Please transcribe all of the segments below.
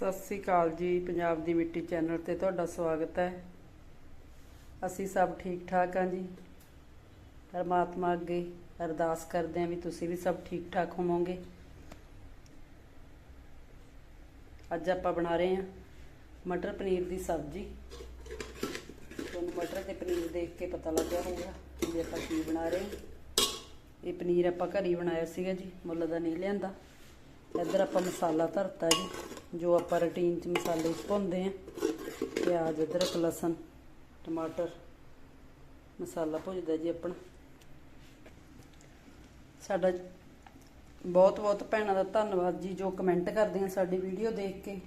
ਸਤਿ ਸ੍ਰੀ ਅਕਾਲ ਜੀ, ਪੰਜਾਬ ਦੀ ਮਿੱਟੀ ਚੈਨਲ ਤੇ ਤੁਹਾਡਾ ਸਵਾਗਤ ਹੈ। ਅਸੀਂ ਸਭ ਠੀਕ ਠਾਕ ਹਾਂ ਜੀ। ਪਰਮਾਤਮਾ ਅੱਗੇ ਅਰਦਾਸ ਕਰਦੇ ਹਾਂ ਵੀ ਤੁਸੀਂ ਵੀ ਸਭ ਠੀਕ ਠਾਕ ਹੋਵੋਗੇ। ਅੱਜ ਆਪਾਂ ਬਣਾ ਰਹੇ ਹਾਂ ਮਟਰ ਪਨੀਰ ਦੀ ਸਬਜ਼ੀ। ਤੁਹਾਨੂੰ ਮਟਰ ਤੇ ਪਨੀਰ ਦੇਖ ਕੇ ਪਤਾ ਲੱਗਿਆ ਹੋਊਗਾ ਕਿ ਆਪਾਂ ਕੀ ਬਣਾ ਰਹੇ ਹਾਂ। ਇਹ ਪਨੀਰ ਆਪਾਂ ਘਰ ਹੀ ਬਣਾਇਆ ਸੀਗਾ ਜੀ, ਮੁੱਲ ਦਾ ਨਹੀਂ ਲਿਆਂਦਾ। ਇੱਧਰ ਆਪਾਂ ਮਸਾਲਾ ਧਰਤਾ ਜੀ, ਜੋ ਆਪਾਂ ਰੂਟੀਨ 'ਚ ਮਸਾਲੇ ਭੁੰਨਦੇ ਆ ਪਿਆਜ਼, ਅਦਰਕ, ਲਸਣ, ਟਮਾਟਰ, ਮਸਾਲਾ ਭੁੱਜਦਾ ਜੀ ਆਪਣਾ। ਸਾਡਾ ਬਹੁਤ ਬਹੁਤ ਭੈਣਾਂ ਦਾ ਧੰਨਵਾਦ ਜੀ, ਜੋ ਕਮੈਂਟ ਕਰਦੇ ਆ ਸਾਡੀ ਵੀਡੀਓ ਦੇਖ ਕੇ।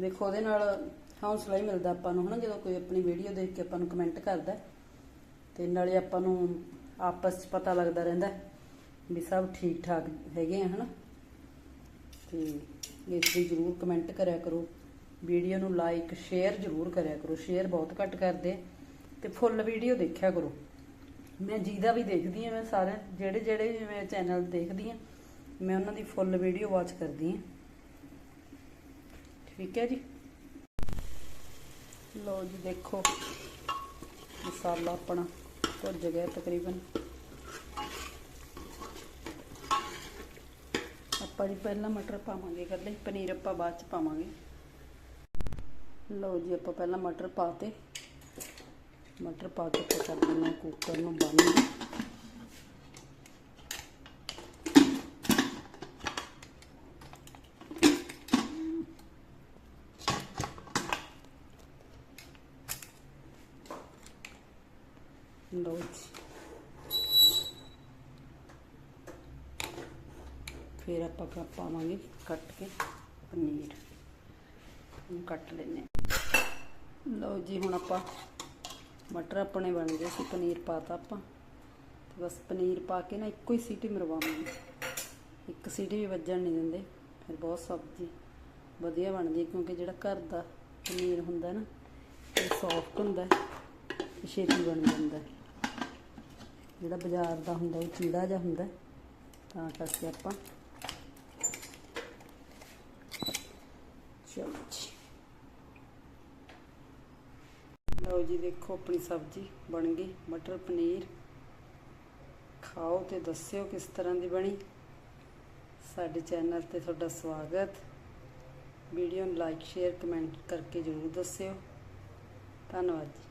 ਦੇਖੋ, ਉਹਦੇ ਨਾਲ ਹੌਸਲਾ ਹੀ ਮਿਲਦਾ ਆਪਾਂ ਨੂੰ, ਹਨਾ? ਜਦੋਂ ਕੋਈ ਆਪਣੀ ਵੀਡੀਓ ਦੇਖ ਕੇ ਆਪਾਂ ਨੂੰ ਕਮੈਂਟ ਕਰਦਾ ਤੇ ਨਾਲੇ ਆਪਾਂ ਨੂੰ ਆਪਸ 'ਚ ਪਤਾ ਲੱਗਦਾ ਰਹਿੰਦਾ ਵੀ ਸਭ ਠੀਕ ਠਾਕ ਹੈਗੇ ਆ, ਹਨਾ? ਤੇ ਇਸ ਲਈ ਜਰੂਰ ਕਮੈਂਟ ਕਰਿਆ ਕਰੋ। ਵੀਡੀਓ ਨੂੰ ਲਾਈਕ ਸ਼ੇਅਰ ਜਰੂਰ ਕਰਿਆ ਕਰੋ। ਸ਼ੇਅਰ ਬਹੁਤ ਘੱਟ ਕਰਦੇ ਆ ਤੇ ਫੁੱਲ ਵੀਡੀਓ ਦੇਖਿਆ ਕਰੋ। ਮੈਂ ਜਿਹਦਾ ਵੀ ਦੇਖਦੀ ਆ ਮੈਂ ਸਾਰੇ ਜਿਹੜੇ ਜਿਹੜੇ ਵੀ ਮੈਂ ਚੈਨਲ ਦੇਖਦੀ ਆ ਮੈਂ ਉਹਨਾਂ ਦੀ ਫੁੱਲ ਵੀਡੀਓ ਵਾਚ ਕਰਦੀ ਆ ਠੀਕ ਹੈ ਜੀ? ਲੋ ਜੀ ਦੇਖੋ, ਮਸਾਲਾ ਆਪਣਾ ਭੁੱਜ ਗਿਆ ਤਕਰੀਬਨ। ਆਪਾਂ ਜੀ ਪਹਿਲਾਂ ਮਟਰ ਪਾਵਾਂਗੇ ਇਕੱਲੇ ਪਨੀਰ ਆਪਾਂ ਬਾਅਦ ਚ ਪਾਵਾਂਗੇ। ਲਓ ਜੀ ਆਪਾਂ ਪਹਿਲਾਂ ਮਟਰ ਪਾਤੇ। ਮਟਰ ਪਾ ਕੇ ਆਪਾਂ ਕਰ ਦਿੰਦੇ ਕੁੱਕਰ ਨੂੰ ਬੰਦ ਲਓ ਜੀ। ਫਿਰ ਆਪਾਂ ਕਾ, ਪਾਵਾਂਗੇ ਕੱਟ ਕੇ ਪਨੀਰ। ਨੂੰ ਕੱਟ ਲੈਨੇ ਲਓ ਜੀ, ਹੁਣ ਆਪਾਂ ਮਟਰ ਆਪਣੇ ਬਣ ਗਏ ਸੀ, ਪਨੀਰ ਪਾਤਾ ਆਪਾਂ। ਤੇ ਬਸ ਪਨੀਰ ਪਾ ਕੇ ਨਾ ਇੱਕੋ ਹੀ ਸੀਟੀ ਮਰਵਾਵਾਂਗੇ। ਇੱਕ ਸੀਟੀ ਵੀ ਵੱਜਣ ਨਹੀਂ ਦਿੰਦੇ, ਫਿਰ ਬਹੁਤ ਸਬਜ਼ੀ ਵਧੀਆ ਬਣਦੀ ਕਿਉਂਕਿ ਜਿਹੜਾ ਘਰ ਦਾ ਪਨੀਰ ਹੁੰਦਾ ਨਾ, ਇਹ ਸੌਫਟ ਹੁੰਦਾ ਹੈ ਤੇ ਛੇਤੀ ਬਣ ਜਾਂਦਾ ਜਿਹੜਾ ਬਾਜ਼ਾਰ ਦਾ ਹੁੰਦਾ ਉਹ ਚੀੜਾ ਜਿਹਾ ਹੁੰਦਾ ਤਾਂ ਕਰਕੇ ਆਪਾਂ ਚਲੋ ਜੀ। ਲਓ ਜੀ, ਦੇਖੋ ਆਪਣੀ ਸਬਜ਼ੀ ਬਣ ਗਈ, ਮਟਰ ਪਨੀਰ। ਖਾਓ ਤੇ ਦੱਸਿਓ ਕਿਸ ਤਰ੍ਹਾਂ ਦੀ ਬਣੀ। ਸਾਡੇ ਚੈਨਲ ਤੇ ਤੁਹਾਡਾ ਸਵਾਗਤ। ਵੀਡੀਓ ਨੂੰ ਲਾਈਕ ਸ਼ੇਅਰ ਕਮੈਂਟ ਕਰਕੇ ਜਰੂਰ ਦੱਸਿਓ। ਧੰਨਵਾਦ ਜੀ।